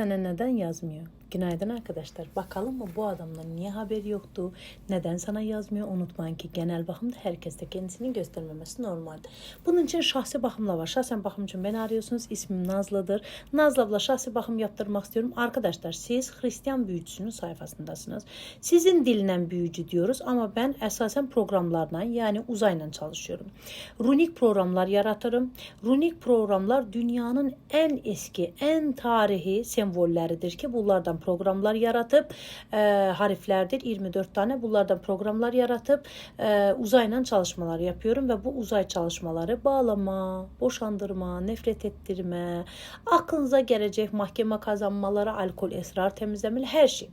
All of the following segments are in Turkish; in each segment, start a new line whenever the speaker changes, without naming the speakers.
Sana neden yazmıyor? Günaydın arkadaşlar. Bakalım mı bu adamdan niye haberi yoktu? Neden sana yazmıyor? Unutmayın ki genel bakımda herkes de kendisini göstermemesi normal. Bunun için şahsi bakımla var. Şahsen bakım için beni arıyorsunuz. İsmim Nazlı'dır. Nazlı abla şahsi bakım yaptırmak istiyorum. Arkadaşlar siz Hristiyan büyücüsünün sayfasındasınız. Sizin dilinen büyücü diyoruz ama ben esasen programlarla yani uzayla çalışıyorum. Runik programlar yaratırım. Runik programlar dünyanın en eski, en tarihi sembolleridir ki bunlardan programlar yaratıp e, harflerdir 24 tane bunlardan programlar yaratıp e, uzayla çalışmalar yapıyorum ve bu uzay çalışmaları bağlama, boşandırma, nefret ettirme, aklınıza gelecek mahkeme kazanmaları, alkol, esrar temizlemeli her şey.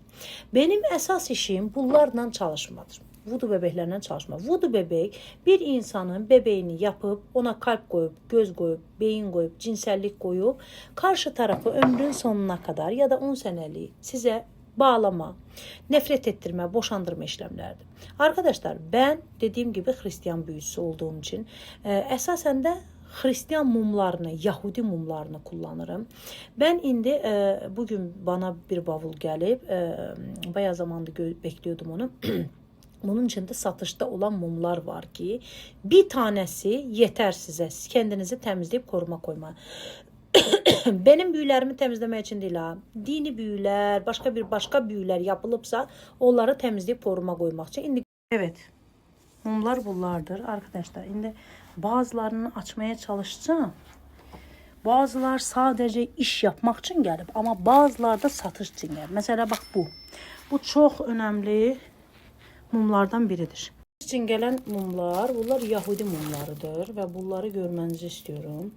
Benim esas işim bunlarla çalışmadır. Vudu bebeklerle çalışma. Vudu bebek bir insanın bebeğini yapıp ona kalp koyup, göz koyup, beyin koyup, cinsellik koyup karşı tarafı ömrün sonuna kadar ya da 10 seneliği size bağlama, nefret ettirme, boşandırma işlemlerdir. Arkadaşlar ben dediğim gibi Hristiyan büyücüsü olduğum için e, esasen de Hristiyan mumlarını, Yahudi mumlarını kullanırım. Ben indi e, bugün bana bir bavul gelip e, bayağı zamanda bekliyordum onu. Bunun içinde satışta olan mumlar var ki bir tanesi yeter size. Kendinizi temizleyip koruma koyma. Benim büyülerimi temizlemek için değil ha. Dini büyüler, başka bir başka büyüler yapılıpsa onları temizleyip koruma koymak için. Şimdi evet. Mumlar bunlardır arkadaşlar. Şimdi bazılarını açmaya çalışacağım. Bazılar sadece iş yapmak için gelip ama bazılar da satış için gelip. Mesela bak bu. Bu çok önemli mumlardan biridir. için gelen mumlar, bunlar Yahudi mumlarıdır ve bunları görmenizi istiyorum.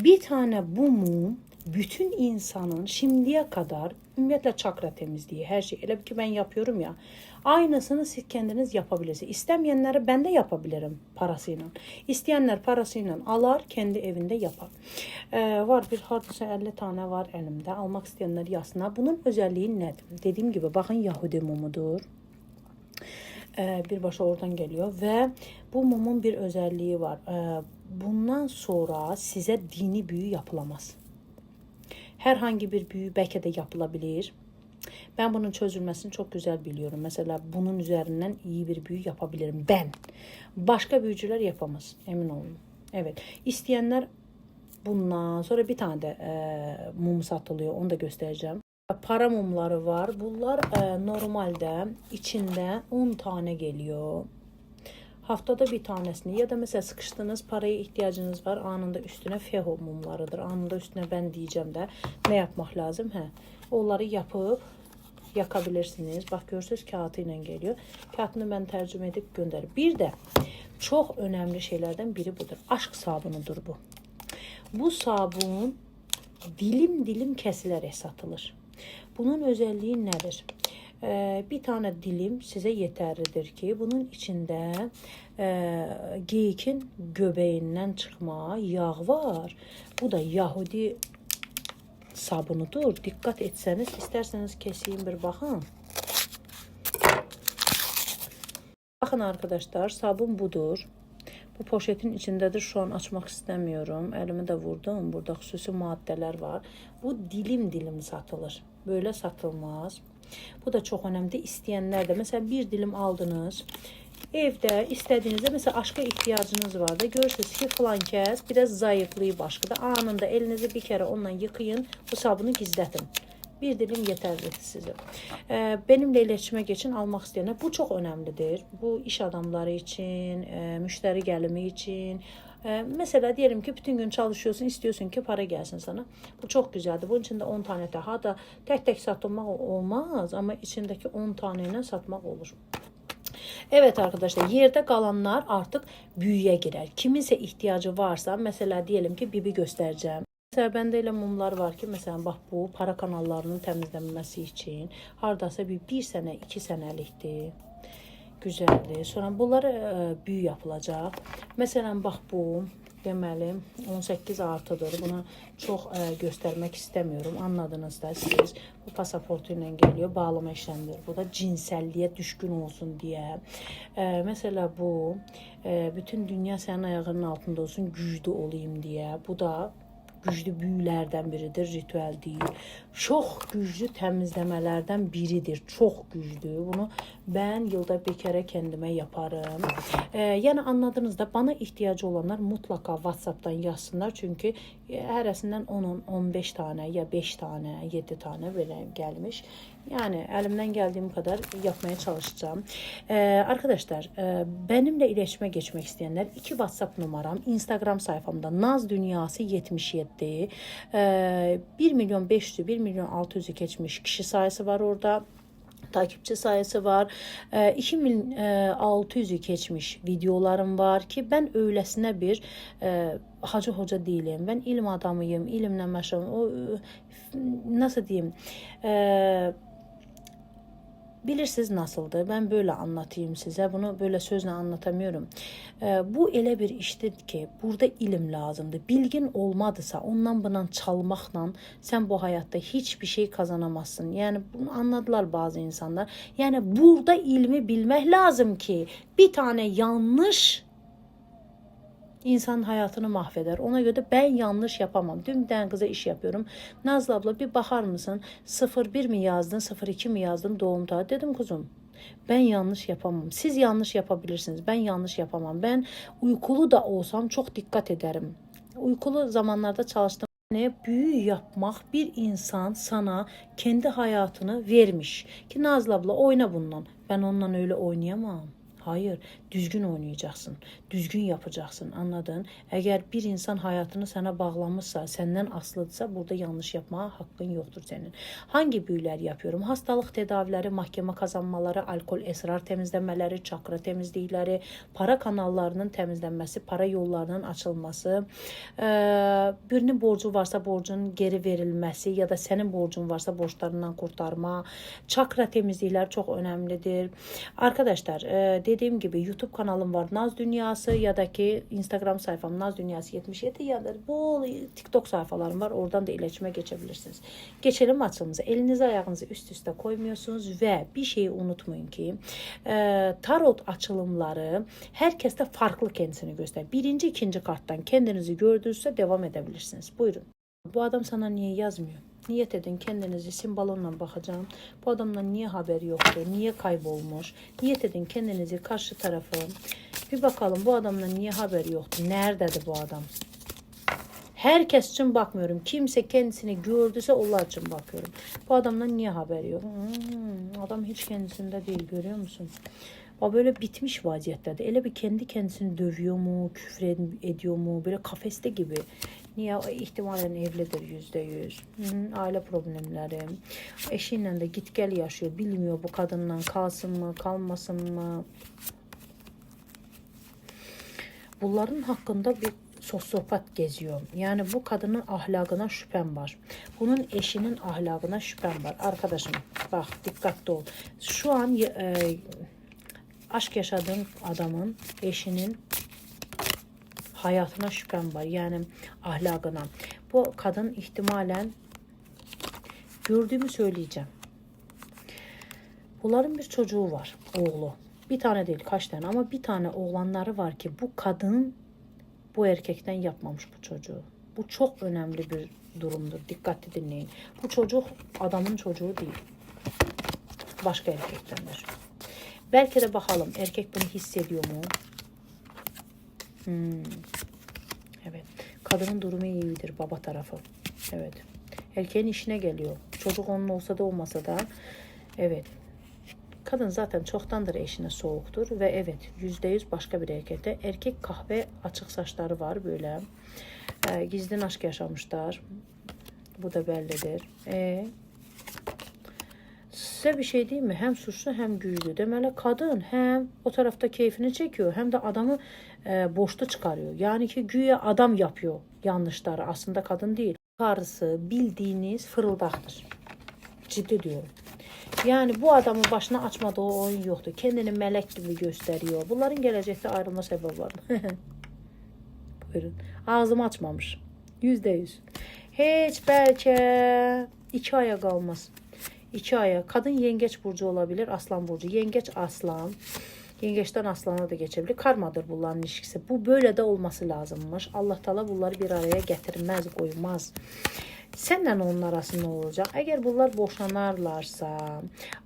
Bir tane bu mum bütün insanın şimdiye kadar ümumiyyətlə çakra temizliği, her şey. Elə ki ben yapıyorum ya. Aynısını siz kendiniz yapabilirsiniz. İstemeyenleri ben de yapabilirim parasıyla. İsteyenler parasıyla alar, kendi evinde yapar. Ee, var bir hardasa 50 tane var elimde. Almak isteyenler yazsınlar. Bunun özelliği nedir? Dediğim gibi bakın Yahudi mumudur. Ee, birbaşa oradan geliyor ve bu mumun bir özelliği var. Ee, bundan sonra size dini büyü yapılamaz. Herhangi bir büyü belki de yapılabilir. Ben bunun çözülmesini çok güzel biliyorum. Mesela bunun üzerinden iyi bir büyü yapabilirim ben. Başka büyücüler yapamaz. Emin olun. Evet. İsteyenler bundan sonra bir tane de e, mum satılıyor. Onu da göstereceğim. Para mumları var. Bunlar e, normalde içinde 10 tane geliyor. Haftada bir tanesini ya da mesela sıkıştığınız paraya ihtiyacınız var anında üstüne feho mumlarıdır. Anında üstüne ben diyeceğim de ne yapmak lazım? He. Onları yapıp yakabilirsiniz. Bak görürsünüz kağıtıyla geliyor. Kağıtını ben tercüme edip gönderip. Bir de çok önemli şeylerden biri budur. Aşk sabunudur bu. Bu sabun dilim dilim kesilerek satılır. Bunun özelliği nedir? Ee, bir tane dilim size yeterlidir ki bunun içinde e, geyikin göbeğinden çıkma yağ var. Bu da Yahudi sabunudur. Dikkat etseniz isterseniz keseyim bir bakın. Bakın arkadaşlar sabun budur. Bu poşetin içindedir. Şu an açmak istemiyorum. Elimi de vurdum. Burada xüsusi maddeler var. Bu dilim dilim satılır. Böyle satılmaz. Bu da çok önemli. İsteyenler de mesela bir dilim aldınız. Evde istediğinizde mesela aşka ihtiyacınız var da görürsünüz ki falan kez biraz zayıflayıp aşkıda anında elinizi bir kere onunla yıkayın. Bu sabunu gizletin. Bir dilim yeterli size. Ee, benimle iletişime geçin almak isteyenler. Bu çok önemlidir. Bu iş adamları için, e, müşteri gelimi için. E, mesela diyelim ki bütün gün çalışıyorsun, istiyorsun ki para gelsin sana. Bu çok güzeldir. Bunun içinde 10 tane daha da tek tek satılmak olmaz ama içindeki 10 taneyle satmak olur. Evet arkadaşlar yerde kalanlar artık büyüye girer. Kiminse ihtiyacı varsa mesela diyelim ki bibi göstereceğim. Bende elə mumlar var ki, mesela bax bu para kanallarının təmizlənməsi üçün hardasa bir 1 sənə, 2 sənəlikdir. Güzeldir. Sonra bunlar e, büyü yapılacaq. Məsələn bax bu deməli 18 artıdır. Bunu çox e, göstərmək istəmiyorum. Anladınız da siz. Bu pasaportu ilə gəliyor. Bağlama işləmidir. Bu da cinsəlliyə düşkün olsun deyə. E, mesela bu e, bütün dünya sənin ayağının altında olsun, güclü olayım deyə. Bu da güclü büyülərdən biridir, ritüel değil. Çox güclü təmizləmələrdən biridir. Çox güclü. Bunu ben yılda bir kere kendime yaparım. Ee, yani anladınız da bana ihtiyacı olanlar mutlaka WhatsApp'tan yazsınlar. Çünkü e, hərəsindən 10-15 tane ya 5 tane, 7 tane belə gelmiş. Yani elimden geldiğim kadar yapmaya çalışacağım. Ee, arkadaşlar e, benimle iletişime geçmek isteyenler iki WhatsApp numaram, Instagram sayfamda Naz Dünyası 77. Ee, 1 milyon 500, 1 milyon 600'ü geçmiş kişi sayısı var orada takipçi sayısı var. E, 2600'ü geçmiş videolarım var ki ben öylesine bir e, hacı hoca değilim. Ben ilim adamıyım, ilimle meşgulüm. O e, nasıl diyeyim? E, Bilirsiniz nasıldı? Ben böyle anlatayım size. Bunu böyle sözle anlatamıyorum. Ee, bu elə bir işdir ki, burada ilim lazımdır. Bilgin olmadısa, ondan bundan çalmaqla sen bu hayatta hiçbir şey kazanamazsın. Yani bunu anladılar bazı insanlar. Yani burada ilmi bilmek lazım ki bir tane yanlış insanın hayatını mahveder. Ona göre ben yanlış yapamam. Tane kıza iş yapıyorum. Nazlı abla bir bakar mısın? 01 mi yazdın, 02 mi yazdın doğum tarihi? Dedim kuzum ben yanlış yapamam. Siz yanlış yapabilirsiniz. Ben yanlış yapamam. Ben uykulu da olsam çok dikkat ederim. Uykulu zamanlarda çalıştım. Ne büyü yapmak bir insan sana kendi hayatını vermiş. Ki Nazlı abla oyna bundan. Ben onunla öyle oynayamam. Hayır, düzgün oynayacaksın. Düzgün yapacaksın. Anladın? Eğer bir insan hayatını sana bağlamışsa, senden asılıdsa burada yanlış yapmaya hakkın yoktur senin. Hangi büyüler yapıyorum? Hastalık tedavileri, mahkeme kazanmaları, alkol, esrar temizlemeleri, çakra temizlikleri, para kanallarının temizlenmesi, para yollarının açılması, birinin borcu varsa borcun geri verilmesi ya da senin borcun varsa borçlarından kurtarma, çakra temizlikler çok önemlidir. Arkadaşlar, e, dediğim gibi YouTube kanalım var Naz Dünyası ya da ki Instagram sayfam Naz Dünyası 77 ya da bol TikTok sayfalarım var. Oradan da iletişime geçebilirsiniz. Geçelim açılımıza. Elinizi ayağınızı üst üste koymuyorsunuz ve bir şeyi unutmayın ki e, tarot açılımları herkeste farklı kendisini gösterir. Birinci, ikinci karttan kendinizi gördüyse devam edebilirsiniz. Buyurun. Bu adam sana niye yazmıyor? Niyet edin kendinizi simbalonla bakacağım. Bu adamdan niye haberi yoktu? Niye kaybolmuş? Niyet edin kendinizi karşı tarafı. Bir bakalım bu adamdan niye haberi yoktu? Nerededir bu adam? Herkes için bakmıyorum. Kimse kendisini gördüyse onlar için bakıyorum. Bu adamdan niye haberi yok? Hmm, adam hiç kendisinde değil görüyor musun? O böyle bitmiş vaziyettedir. Elə bir kendi kendisini dövüyor mu, küfür ed- ediyor mu? Böyle kafeste gibi. Niye? İhtimalen evlidir yüzde yüz. Aile problemleri. Eşiyle de git gel yaşıyor. Bilmiyor bu kadından kalsın mı, kalmasın mı? Bunların hakkında bir sosyopat geziyor. Yani bu kadının ahlakına şüphem var. Bunun eşinin ahlakına şüphem var. Arkadaşım bak dikkatli ol. Şu an e, aşk yaşadığın adamın eşinin hayatına şüphem var. Yani ahlakına. Bu kadın ihtimalen gördüğümü söyleyeceğim. Bunların bir çocuğu var. Oğlu. Bir tane değil kaç tane ama bir tane oğlanları var ki bu kadın bu erkekten yapmamış bu çocuğu. Bu çok önemli bir durumdur. Dikkatli dinleyin. Bu çocuk adamın çocuğu değil. Başka erkektendir. Belki de bakalım erkek bunu hissediyor mu? Hmm. Evet. Kadının durumu iyidir baba tarafı. Evet. Erkeğin işine geliyor. Çocuk onun olsa da olmasa da evet. Kadın zaten çoktandır eşine soğuktur ve evet yüzde yüz başka bir erkekte. Erkek kahve açık saçları var böyle. Ee, gizli aşk yaşamışlar. Bu da bellidir. E, size bir şey değil mi? Hem suçlu hem güçlü. Deməli kadın hem o tarafta keyfini çekiyor hem de adamı e, borçlu çıkarıyor. Yani ki güya adam yapıyor yanlışları. Aslında kadın değil. Karısı bildiğiniz fırıldaktır. Ciddi diyorum. Yani bu adamın başına açmadığı oyun yoktur. Kendini melek gibi gösteriyor. Bunların gelecekte ayrılma sebebi var. Buyurun. Ağzımı açmamış. Yüzde yüz. Hiç belki iki aya kalmaz. İki aya. Kadın yengeç burcu olabilir. Aslan burcu. Yengeç aslan. Yengeçten aslana da geçebilir. Karmadır bunların ilişkisi. Bu böyle de olması lazımmış. Allah Teala bunları bir araya getirmez, koymaz. Sənlə onun arası nə olacaq? Əgər bunlar boşanarlarsa,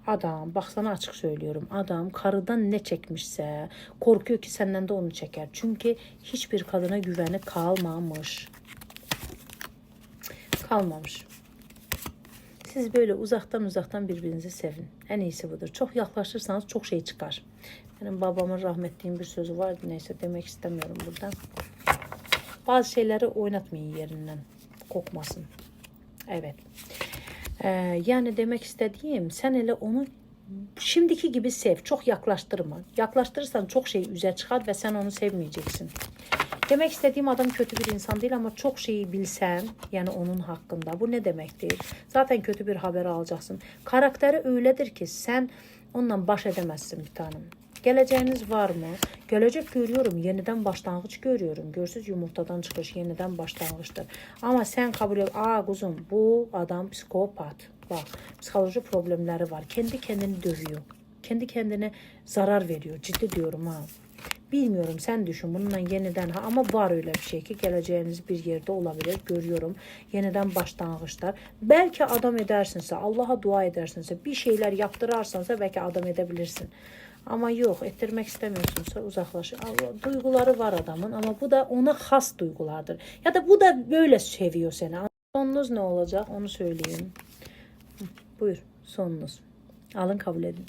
adam, bax sana açıq söylüyorum, adam karıdan nə çəkmişsə, qorxuyor ki, səndən də onu çəkər. Çünki heç bir kadına güvəni kalmamış. Kalmamış. Siz böyle uzaktan uzaktan birbirinizi sevin. En iyisi budur. Çok yaklaşırsanız çok şey çıkar. Benim babamın rahmetliğin bir sözü vardı. Neyse demek istemiyorum buradan. Bazı şeyleri oynatmayın yerinden. Kokmasın. Evet. Ee, yani demek istediğim sen hele onu şimdiki gibi sev. Çok yaklaştırma. Yaklaştırırsan çok şey üze çıkar ve sen onu sevmeyeceksin. Demek istediğim adam kötü bir insan değil ama çok şeyi bilsen yani onun hakkında bu ne demektir? Zaten kötü bir haber alacaksın. Karakteri öyledir ki sen onunla baş edemezsin bir tanem. Geleceğiniz var mı? Gelecek görüyorum. Yeniden başlangıç görüyorum. Görsüz yumurtadan çıkış yeniden başlangıçtır. Ama sen kabul et. Aa kuzum bu adam psikopat. Bak psikoloji problemleri var. Kendi kendini dövüyor. Kendi kendine zarar veriyor. Ciddi diyorum ha. Bilmiyorum sen düşün bununla yeniden ha ama var öyle bir şey ki geleceğiniz bir yerde olabilir görüyorum. Yeniden başlangıçlar. Belki adam edersinse Allah'a dua edersinse bir şeyler yaptırarsansa belki adam edebilirsin. Ama yok ettirmek istemiyorsunsa uzaklaş. Allah, Duyguları var adamın ama bu da ona has duygulardır. Ya da bu da böyle seviyor seni. Sonunuz ne olacak onu söyleyeyim. Buyur sonunuz. Alın kabul edin.